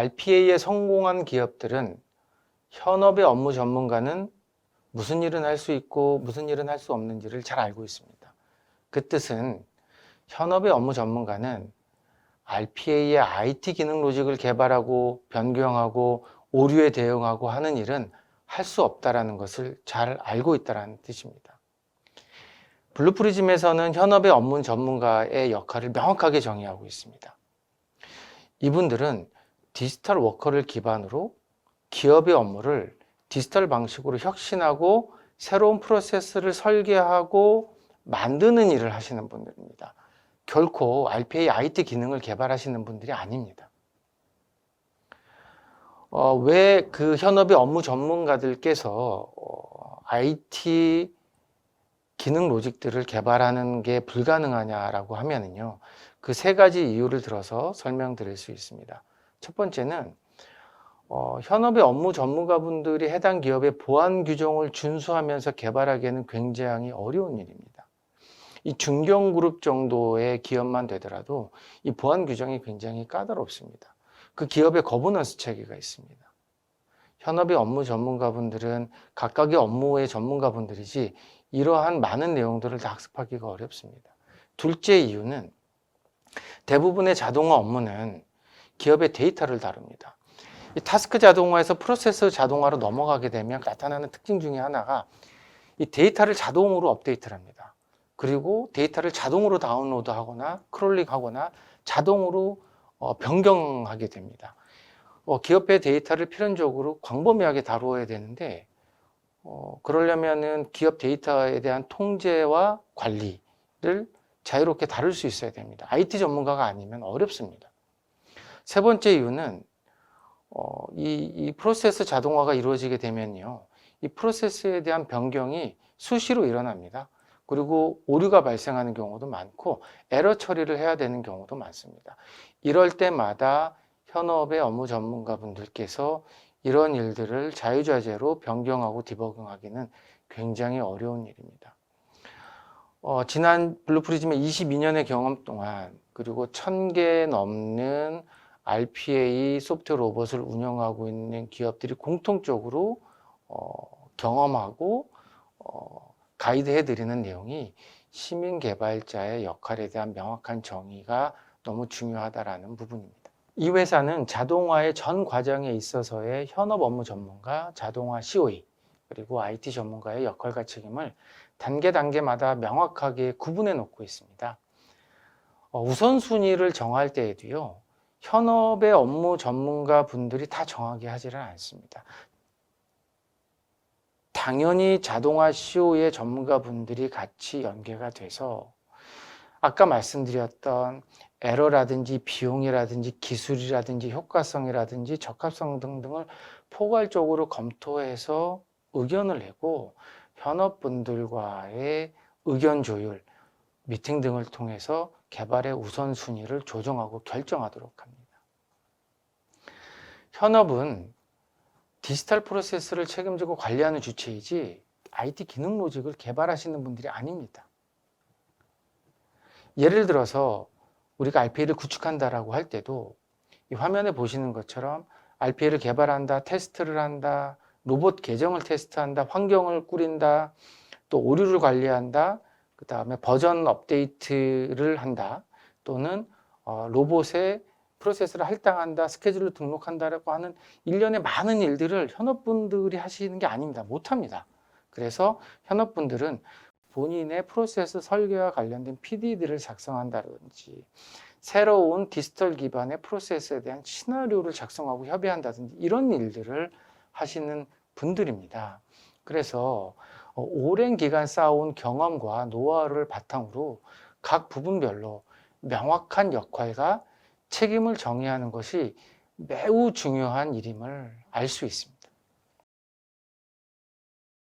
RPA에 성공한 기업들은 현업의 업무 전문가는 무슨 일은 할 수 있고 무슨 일은 할 수 없는지를 잘 알고 있습니다. 그 뜻은 현업의 업무 전문가는 RPA의 IT 기능 로직을 개발하고 변경하고 오류에 대응하고 하는 일은 할 수 없다라는 것을 잘 알고 있다는 뜻입니다. 블루프리즘에서는 현업의 업무 전문가의 역할을 명확하게 정의하고 있습니다. 이분들은 디지털 워커를 기반으로 기업의 업무를 디지털 방식으로 혁신하고 새로운 프로세스를 설계하고 만드는 일을 하시는 분들입니다. 결코 RPA IT 기능을 개발하시는 분들이 아닙니다. 어, 왜 그 현업의 업무 전문가들께서 어, IT 기능 로직들을 개발하는 게 불가능하냐라고 하면은요, 그 세 가지 이유를 들어서 설명드릴 수 있습니다. 첫 번째는 어, 현업의 업무 전문가분들이 해당 기업의 보안 규정을 준수하면서 개발하기에는 굉장히 어려운 일입니다. 이 중견그룹 정도의 기업만 되더라도 이 보안 규정이 굉장히 까다롭습니다. 그 기업의 거버넌스 체계가 있습니다. 현업의 업무 전문가분들은 각각의 업무의 전문가분들이지 이러한 많은 내용들을 다 학습하기가 어렵습니다. 둘째 이유는 대부분의 자동화 업무는 기업의 데이터를 다룹니다. 이 타스크 자동화에서 프로세스 자동화로 넘어가게 되면 나타나는 특징 중에 하나가 이 데이터를 자동으로 업데이트를 합니다. 그리고 데이터를 자동으로 다운로드 하거나 크롤링 하거나 자동으로 어, 변경하게 됩니다. 어, 기업의 데이터를 필연적으로 광범위하게 다루어야 되는데 어, 그러려면은 기업 데이터에 대한 통제와 관리를 자유롭게 다룰 수 있어야 됩니다. IT 전문가가 아니면 어렵습니다. 세 번째 이유는 어, 이, 이 프로세스 자동화가 이루어지게 되면요. 이 프로세스에 대한 변경이 수시로 일어납니다. 그리고 오류가 발생하는 경우도 많고 에러 처리를 해야 되는 경우도 많습니다. 이럴 때마다 현업의 업무 전문가분들께서 이런 일들을 자유자재로 변경하고 디버깅하기는 굉장히 어려운 일입니다. 어, 지난 블루프리즘의 22년의 경험 동안 그리고 1000개 넘는 RPA 소프트웨어 로봇을 운영하고 있는 기업들이 공통적으로 어, 경험하고 어, 가이드해 드리는 내용이 시민 개발자의 역할에 대한 명확한 정의가 너무 중요하다라는 부분입니다. 이 회사는 자동화의 전 과정에 있어서의 현업 업무 전문가, 자동화 COE, 그리고 IT 전문가의 역할과 책임을 단계 단계마다 명확하게 구분해 놓고 있습니다. 어, 우선순위를 정할 때에도요, 현업의 업무 전문가 분들이 다 정하게 하지는 않습니다. 당연히 자동화 CO의 전문가 분들이 같이 연계가 돼서 아까 말씀드렸던 에러라든지 비용이라든지 기술이라든지 효과성이라든지 적합성 등등을 포괄적으로 검토해서 의견을 내고 현업분들과의 의견 조율, 미팅 등을 통해서 개발의 우선순위를 조정하고 결정하도록 합니다. 현업은 디지털 프로세스를 책임지고 관리하는 주체이지 IT 기능 로직을 개발하시는 분들이 아닙니다. 예를 들어서 우리가 RPA를 구축한다라고 할 때도 이 화면에 보시는 것처럼 RPA를 개발한다, 테스트를 한다, 로봇 계정을 테스트한다, 환경을 꾸린다, 또 오류를 관리한다, 그 다음에 버전 업데이트를 한다, 또는 어, 로봇의 프로세스를 할당한다, 스케줄을 등록한다라고 하는 일련의 많은 일들을 현업분들이 하시는 게 아닙니다. 못합니다. 그래서 현업분들은 본인의 프로세스 설계와 관련된 PD들을 작성한다든지 새로운 디지털 기반의 프로세스에 대한 시나리오를 작성하고 협의한다든지 이런 일들을 하시는 분들입니다. 그래서 어, 오랜 기간 쌓아온 경험과 노하우를 바탕으로 각 부분별로 명확한 역할과 책임을 정의하는 것이 매우 중요한 일임을 알 수 있습니다.